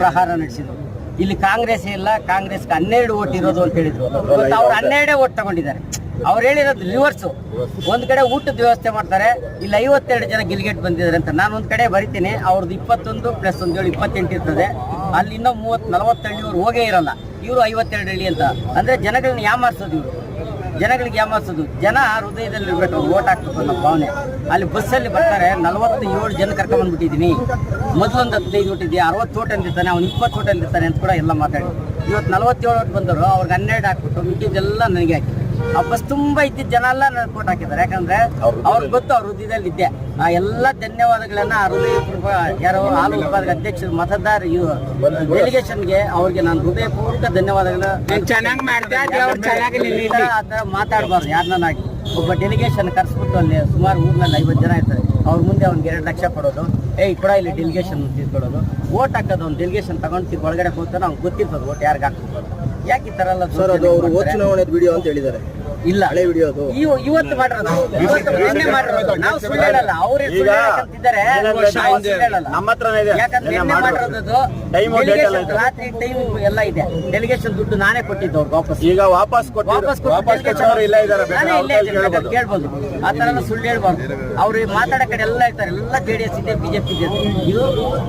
ಪ್ರಹಾರ ನಡೆಸಿದ್ರು. ಇಲ್ಲಿ ಕಾಂಗ್ರೆಸ್ ಇಲ್ಲ ಕಾಂಗ್ರೆಸ್ಗೆ ಹನ್ನೆರಡು ಓಟ್ ಇರೋದು ಅಂತ ಹೇಳಿದ್ರು. ಅವ್ರು ಹನ್ನೆರಡೇ ಓಟ್ ತಗೊಂಡಿದ್ದಾರೆ. ಅವ್ರು ಹೇಳಿರೋದು ರಿವರ್ಸು ಒಂದ್ ಕಡೆ ಊಟದ ವ್ಯವಸ್ಥೆ ಮಾಡ್ತಾರೆ ಇಲ್ಲಿ ಐವತ್ತೆರಡು ಜನ ಗಿಲ್ಗೆಟ್ ಬಂದಿದ್ದಾರೆ ಅಂತ. ನಾನು ಒಂದ್ ಕಡೆ ಬರಿತೀನಿ ಅವ್ರದ್ದು ಇಪ್ಪತ್ತೊಂದು ಪ್ಲಸ್ ಒಂದು ಏಳು ಇಪ್ಪತ್ತೆಂಟು ಇರ್ತದೆ. ಅಲ್ಲಿ ಇನ್ನೂ ಮೂವತ್ತು ನಲವತ್ತು ಹಳ್ಳಿಯವ್ರು ಹೋಗೇ ಇರಲ್ಲ. ಇವರು ಐವತ್ತೆರಡು ಹಳ್ಳಿ ಅಂತ. ಅಂದ್ರೆ ಜನಗಳನ್ನ ಯಾಮಾರಿಸೋದು ಇವರು? ಜನಗಳಿಗೆ ಯಾಮಾರಿಸೋದು ಜನ ಹೃದಯದಲ್ಲಿ ಇರಬೇಕು ಓಟ್ ಹಾಕ್ಬೇಕು ಅನ್ನೋ ಭಾವನೆ. ಅಲ್ಲಿ ಬಸ್ಸಲ್ಲಿ ಬರ್ತಾರೆ ನಲವತ್ತು ಏಳು ಜನ ಕರ್ಕೊಂಡ್ಬಂದ್ಬಿಟ್ಟಿದ್ದೀನಿ ಮೊದಲೊಂದು ಹದಿನೈದು ಇದೆಯಾ, ಅರವತ್ತು ಓಟ್ ಅಂತಿರ್ತಾನೆ ಅವ್ನು ಇಪ್ಪತ್ತು ಓಟ್ ಅಂತಿರ್ತಾನೆ ಅಂತ ಕೂಡ ಎಲ್ಲ ಮಾತಾಡಿ. ಇವತ್ತು ನಲವತ್ತೇಳು ಓಟ್ ಬಂದರು ಅವ್ರಿಗೆ ಹನ್ನೆರಡು ಹಾಕ್ಬಿಟ್ಟು ಮಿಕ್ಕಿದ್ದೆಲ್ಲ ನನಗೆ ಹಾಕಿ. ಆ ಬಸ್ ತುಂಬಾ ಇದ್ದಿದ್ದ ಜನ ಎಲ್ಲ ನನ್ ಕೋಟ್ ಹಾಕಿದ್ದಾರೆ. ಯಾಕಂದ್ರೆ ಅವ್ರಿಗೆ ಗೊತ್ತು ಅವ್ರ ಹೃದಯದಲ್ಲಿ ಇದ್ದೆ. ಆ ಎಲ್ಲ ಧನ್ಯವಾದಗಳನ್ನ ಆ ಹೃದಯಪೂರ್ವಕ ಯಾರೋ ಹಾಲು ಉತ್ಪಾದಕ ಅಧ್ಯಕ್ಷರು ಮತದಾರ ಡೆಲಿಗೇಷನ್ಗೆ ಅವ್ರಿಗೆ ನಾನು ಹೃದಯಪೂರ್ವಕ ಧನ್ಯವಾದಗಳನ್ನ ಆ ಥರ ಮಾತಾಡಬಾರ್ದು ಯಾರನ್ನಾಗಿ ಒಬ್ಬ ಡೆಲಿಗೇಷನ್ ಕರ್ಸ್ಬಿಟ್ಟು ಅಲ್ಲಿ ಸುಮಾರು ಊರ್ನಲ್ಲಿ ಐವತ್ತು ಜನ ಇರ್ತಾರೆ. ಅವ್ರ ಮುಂದೆ ಅವ್ನಿಗೆ ಎರಡು ಲಕ್ಷ ಕೊಡೋದು. ಏಯ್ ಕೂಡ ಇಲ್ಲಿ ಡೆಲಿಗೇಷನ್ ತಿಳ್ಕೊಳ್ಳೋದು ಓಟ್ ಹಾಕೋದು ಅವ್ನು ಡೆಲಿಗೇಷನ್ ತಗೊಂಡು ಒಳಗಡೆ ಹೋಗ್ತಾನೆ ಅವ್ನಿಗೆ ಗೊತ್ತಿರ್ತದೆ ಓಟ್ ಯಾರಿಗೆ ಹಾಕ್ಬೇಕು ಯಾಕೆ ಈ ತರ ಎಲ್ಲ ಸರ್ ಅದು ಅವರು ಚುನಾವಣೆ ವಿಡಿಯೋ ಅಂತ ಹೇಳಿದ್ದಾರೆ. ಇಲ್ಲ. ಹಳೆ ವಿಡಿಯೋ ಅದು. ಇವತ್ತು ಮಾಡಿರೋದು ನಿನ್ನೆ ಮಾಡಿರೋದು ನಾವು ಸುಳ್ಳು ಹೇಳಲ್ಲ. ಅವರೇ ಸುಳ್ಳು ಹೇಳಕ್ಕಂತಿದ್ದಾರೆ ನಾವು ನಮ್ಮ ಹತ್ರನೇ ಇದೆ. ಯಾಕಂದ್ರೆ ನಿನ್ನೆ ಮಾಡಿರೋದು. ಇದೆ. ರಾತ್ರಿ ಟೈಮ್ ಎಲ್ಲ ಇದೆ. ಡೆಲಿಗೇಷನ್ ದುಡ್ಡು ನಾನೇ ಕೊಟ್ಟಿದ್ದು ಅವ್ರಿಗೆ ವಾಪಸ್. ಈಗ ವಾಪಸ್ ಕೊಟ್ಟು ವಾಪಸ್ ಕೊಟ್ಟು ಇಲ್ಲ ಇದ್ದಾರೆ ನಾನೇ ಇಲ್ಲೇ ಇದ್ದೀನಿ, ಕೇಳ್ಬೋದು. ಆ ಥರ ಸುಳ್ಳು ಹೇಳ್ಬಾರ್ದು. ಅವ್ರು ಮಾತಾಡೋ ಕಡೆ ಎಲ್ಲ ಇರ್ತಾರೆ. ಎಲ್ಲ ಜೆ ಡಿ ಎಸ್ ಇದೆ ಬಿಜೆಪಿ ಇದೆ. ಇದು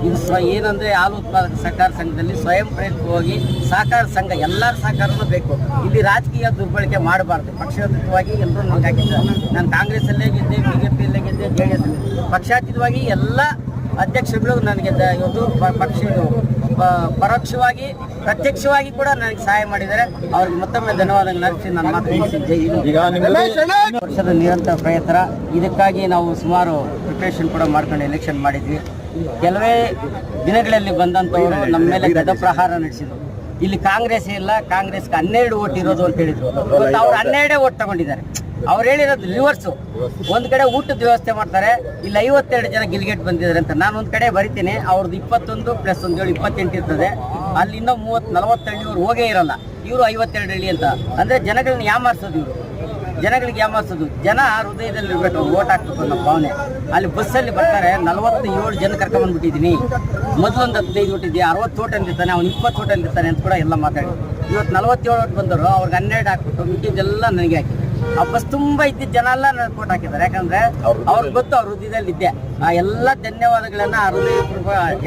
ಇದು ಏನಂದ್ರೆ ಹಾಲು ಉತ್ಪಾದಕ ಸಹಕಾರ ಸಂಘದಲ್ಲಿ ಸ್ವಯಂ ಪ್ರೇರಿತವಾಗಿ ಸಹಕಾರ ಸಂಘ ಎಲ್ಲರ ಸಹಕಾರನೂ ಬೇಕು. ಇಲ್ಲಿ ರಾಜಕೀಯ ದುರ್ಬಳಕೆ ಮಾಡಬಾರ್ದು. ಪಕ್ಷಾತೀತವಾಗಿ ಎಲ್ಲರೂ ನನಗೆ ಹಾಕಿದ್ದಾರೆ ನಾನು ಕಾಂಗ್ರೆಸ್ ಅಲ್ಲೇ ಗೆದ್ದೆ ಬಿಜೆಪಿ ಅಲ್ಲೇ ಗೆದ್ದೆ ಜೆ ಡಿ ಎಸ್ ಪಕ್ಷಾತೀತವಾಗಿ ಎಲ್ಲ ಅಧ್ಯಕ್ಷರುಗಳು ನನಗೆ ದ- ಇವತ್ತು ಪ- ಪಕ್ಷ ಪರೋಕ್ಷವಾಗಿ ಪ್ರತ್ಯಕ್ಷವಾಗಿ ಕೂಡ ನನಗೆ ಸಹಾಯ ಮಾಡಿದ್ದಾರೆ. ಅವ್ರಿಗೆ ಮತ್ತೊಮ್ಮೆ ಧನ್ಯವಾದಗಳು ಅರ್ಪಿಸಿ ನನ್ನ ಮಾತು ಜೈ ವರ್ಷದ ನಿರಂತರ ಪ್ರಯತ್ನ ಇದಕ್ಕಾಗಿ ನಾವು ಸುಮಾರು ಪ್ರಿಪ್ರೇಷನ್ ಕೂಡ ಮಾಡ್ಕೊಂಡು ಎಲೆಕ್ಷನ್ ಮಾಡಿದ್ವಿ. ಕೆಲವೇ ದಿನಗಳಲ್ಲಿ ಬಂದಂಥವರು ನಮ್ಮ ಮೇಲೆ ಗದಪ್ರಹಾರ ನಡೆಸಿದ್ರು. ಇಲ್ಲಿ ಕಾಂಗ್ರೆಸ್ ಇಲ್ಲ ಕಾಂಗ್ರೆಸ್ಗೆ ಹನ್ನೆರಡು ಓಟ್ ಇರೋದು ಅಂತ ಹೇಳಿದ್ರು. ಇವತ್ತು ಅವ್ರು ಹನ್ನೆರಡೇ ಓಟ್ ತಗೊಂಡಿದ್ದಾರೆ. ಅವ್ರು ಹೇಳಿರೋದು ರಿವರ್ಸು ಒಂದ್ ಕಡೆ ಊಟದ ವ್ಯವಸ್ಥೆ ಮಾಡ್ತಾರೆ ಇಲ್ಲಿ ಐವತ್ತೆರಡು ಜನ ಗಿಲ್ಗೆಟ್ ಬಂದಿದ್ದಾರೆ ಅಂತ. ನಾನು ಒಂದ್ ಕಡೆ ಬರಿತೀನಿ ಅವ್ರದ್ದು ಇಪ್ಪತ್ತೊಂದು ಪ್ಲಸ್ ಒಂದು ಏಳು ಇಪ್ಪತ್ತೆಂಟು ಇರ್ತದೆ. ಅಲ್ಲಿ ಇನ್ನೂ ಮೂವತ್ತು ನಲವತ್ತು ಹಳ್ಳಿಯವ್ರು ಹೋಗೇ ಇರಲ್ಲ. ಇವರು ಐವತ್ತೆರಡು ಹಳ್ಳಿ ಅಂತ. ಅಂದ್ರೆ ಜನಗಳನ್ನ ಯಾಮಾರಿಸೋದು ಇವರು? ಜನಗಳಿಗೆ ಯಾಮಾರ್ಸೋದು ಜನ ಹೃದಯದಲ್ಲಿ ಇರಬೇಕು ಓಟ್ ಹಾಕ್ಬೇಕು ಅನ್ನೋ ಭಾವನೆ. ಅಲ್ಲಿ ಬಸ್ಸಲ್ಲಿ ಬರ್ತಾರೆ ನಲವತ್ತು ಏಳು ಜನ ಕರ್ಕೊಂಡ್ಬಂದ್ಬಿಟ್ಟಿದ್ದೀನಿ ಮೊದಲೊಂದು ಹದಿನೈದು ಓಟ್ ಅರವತ್ತು ಓಟ್ ಇರ್ತಾನೆ ಅವ್ನು ಇಪ್ಪತ್ತು ಓಟ್ ಇರ್ತಾನೆ ಅಂತ ಕೂಡ ಎಲ್ಲ ಮಾತಾಡಿ. ಇವತ್ತು ನಲವತ್ತೇಳು ಓಟ್ ಬಂದರು ಅವ್ರಿಗೆ ಹನ್ನೆರಡು ಹಾಕ್ಬಿಟ್ಟು ಮಿಕ್ಕಿದ್ದೆಲ್ಲ ನನಗೆ ಹಾಕಿ. ಆ ಬಸ್ ತುಂಬಾ ಇದ್ದಿದ್ದ ಜನ ಎಲ್ಲ ನನಗೆ ಕೋಟ್ ಹಾಕಿದ್ದಾರೆ. ಯಾಕಂದ್ರೆ ಅವ್ರಿಗೆ ಗೊತ್ತು ಅವ್ರ ಹೃದಯದಲ್ಲಿ ಇದ್ದೆ ಆ ಎಲ್ಲ ಧನ್ಯವಾದಗಳನ್ನ ಆ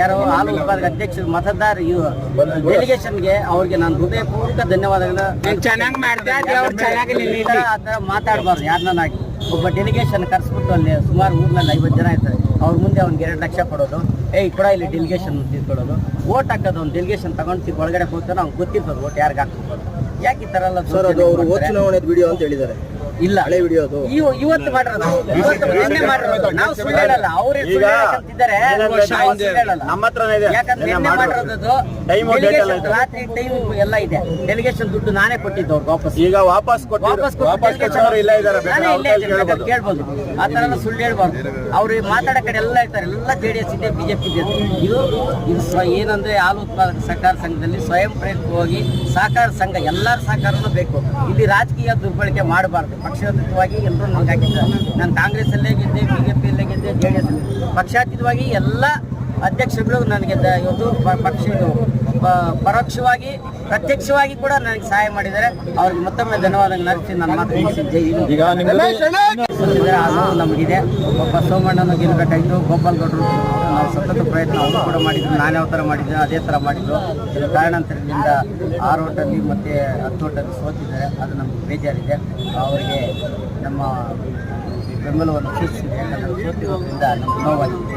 ಯಾರೋ ಹಾಲು ಉತ್ಪಾದಕ ಅಧ್ಯಕ್ಷರು ಮತದಾರ ಡೆಲಿಗೇಷನ್ಗೆ ಅವ್ರಿಗೆ ನಾನು ಹೃದಯಪೂರ್ವಕ ಧನ್ಯವಾದಗಳನ್ನ ಆ ಥರ ಮಾತಾಡಬಾರ್ದು ಯಾರನ್ನಾಗಿ ಒಬ್ಬ ಡೆಲಿಗೇಷನ್ ಕರ್ಸ್ಬಿಟ್ಟು ಅಲ್ಲಿ ಸುಮಾರು ಊರ್ನಲ್ಲಿ ಐವತ್ತು ಜನ ಇರ್ತಾರೆ ಅವ್ರ ಮುಂದೆ ಅವ್ನಿಗೆ ಎರಡು ಲಕ್ಷ ಕೊಡೋದು. ಏಯ್ ಕೂಡ ಇಲ್ಲಿ ಡೆಲಿಗೇಷನ್ ತಿಳ್ಕೊಳ್ಳೋದು. ಓಟ್ ಹಾಕೋದು ಒಂದು ಡೆಲಿಗೇಷನ್ ತಗೊಂಡು ಒಳಗಡೆ ಹೋಗ್ತಾನೆ ಅವ್ನು ಗೊತ್ತಿರ್ತದೆ ಓಟ್ ಯಾರಿಗೆ ಯಾಕೆ ಈ ತರ ಎಲ್ಲ ಸರ್ ಅದು ಅವರು ಓಟ್ ಮಾಡ್ತಾರೆ? ಚುನಾವಣೆ ವಿಡಿಯೋ ಅಂತ ಹೇಳಿದ್ದಾರೆ ಇಲ್ಲ. ಹಳೆ ವಿಡಿಯೋ ಅದು. ಇವ- ಇವತ್ತು ಮಾಡಿರೋದು ಇವತ್ತು ನಿನ್ನೆ ಮಾಡಿರೋದು ನಾವು ಸುಳ್ಳು ಹೇಳಲ್ಲ. ಅವರೇ ಸುಳ್ಳು ಈಗ ಹೇಳಕ್ಕಂತಿದ್ದಾರೆ. ನಾವು ಸುಳ್ಳು ಹೇಳಲ್ಲ. ನಮ್ಮ ಹತ್ರನೇ ಇದೆ. ಯಾಕಂದ್ರೆ ನಿನ್ನೆ ನಿನ್ನೆ ಮಾಡಿರೋದು. ಮಾಡಿರೋದು Time, date ಎಲ್ಲ delegation ಇದೆ. ರಾತ್ರಿ ಟೈಮ್ ಎಲ್ಲ ಇದೆ. ಡೆಲಿಗೇಷನ್ ದುಡ್ಡು ನಾನೇ ಕೊಟ್ಟಿದ್ದು ಅವ್ರಿಗೆ ವಾಪಸ್. ಈಗ ವಾಪಸ್ ಕೊಟ್ಟು ವಾಪಸ್ ಕೊಟ್ಟು ವಾಪಸ್ delegation ಕೊಟ್ಟವರು ಇಲ್ಲ ಇದ್ದಾರೆ ನಾನೇ ಬೇಕಾದ್ರೆ ಅವ್ರ ಇಲ್ಲೇ ಕೈಲಿ ಇದ್ದೀನಿ, ಕೇಳ್ಬೋದು ಕೇಳ್ಬೋದು. ಆ ಥರ ಎಲ್ಲ ಸುಳ್ಳು ಹೇಳ್ಬಾರ್ದು. ಅವ್ರು ಮಾತಾಡೋ ಕಡೆ ಎಲ್ಲ ಇರ್ತಾರೆ. ಎಲ್ಲ ಜೆ ಡಿ ಎಸ್ ಇದೆ ಬಿಜೆಪಿ ಇದೆ ಇದು ಇದು ಸ್ವ ಏನಂದ್ರೆ ಹಾಲು ಉತ್ಪಾದಕ ಸಹಕಾರ ಸಂಘದಲ್ಲಿ ಸ್ವಯಂ ಪ್ರೇರಿತವಾಗಿ ಸಹಕಾರ ಸಂಘ ಎಲ್ಲರ ಸಹಕಾರನೂ ಬೇಕು. ಇಲ್ಲಿ ರಾಜಕೀಯ ದುರ್ಬಳಕೆ ಮಾಡಬಾರ್ದು. ಪಕ್ಷಾತೀತವಾಗಿ ಎಲ್ಲರೂ ನನಗೆ ಹಾಕಿದ್ದಾರೆ ನಾನು ಕಾಂಗ್ರೆಸ್ ಅಲ್ಲೇ ಬಿ ಬಿಜೆಪಿ ಅಲ್ಲೇ ಗೆದ್ದೆ, ಜೆ ಡಿ ಎಸ್ ಪಕ್ಷಾತೀತವಾಗಿ ಎಲ್ಲ ಅಧ್ಯಕ್ಷರುಗಳು ನನಗೆ ಇವತ್ತು ಪಕ್ಷ ಪರೋಕ್ಷವಾಗಿ ಪ್ರತ್ಯಕ್ಷವಾಗಿ ಕೂಡ ನನಗೆ ಸಹಾಯ ಮಾಡಿದ್ದಾರೆ. ಅವ್ರಿಗೆ ಮತ್ತೊಮ್ಮೆ ಧನ್ಯವಾದಗಳು ಅರ್ಪಿಸಿ ನನ್ನ ಮಾತು ನಮಗಿದೆ. ಒಬ್ಬ ಸೋಮಣ್ಣನ ಗೆಲ್ಲಬೇಕಾಯ್ತು. ಗೋಪಾಲ್ ಗೌಡರು ನಾವು ಸತತ ಪ್ರಯತ್ನ ಅವರು ಕೂಡ ಮಾಡಿದ್ರು. ನಾನು ಯಾವ ಥರ ಮಾಡಿದ್ದೆ ಅದೇ ಥರ ಮಾಡಿದ್ರು. ಇದು ಕಾರಣಾಂತರದಿಂದ ಆರು ಓಟಲ್ಲಿ ಮತ್ತು ಹತ್ತು ಓಟಲ್ಲಿ ಸೋತಿದ್ದಾರೆ. ಅದು ನಮಗೆ ಬೇಜಾರಿದೆ. ಅವರಿಗೆ ನಮ್ಮ ಬೆಂಬಲವನ್ನು ಸೂಚಿಸಿದೆ. ಯಾಕಂದರೆ ಸೋತಿರೋದ್ರಿಂದ ನಮ್ಗೆ ನೋವಾಗಿದೆ.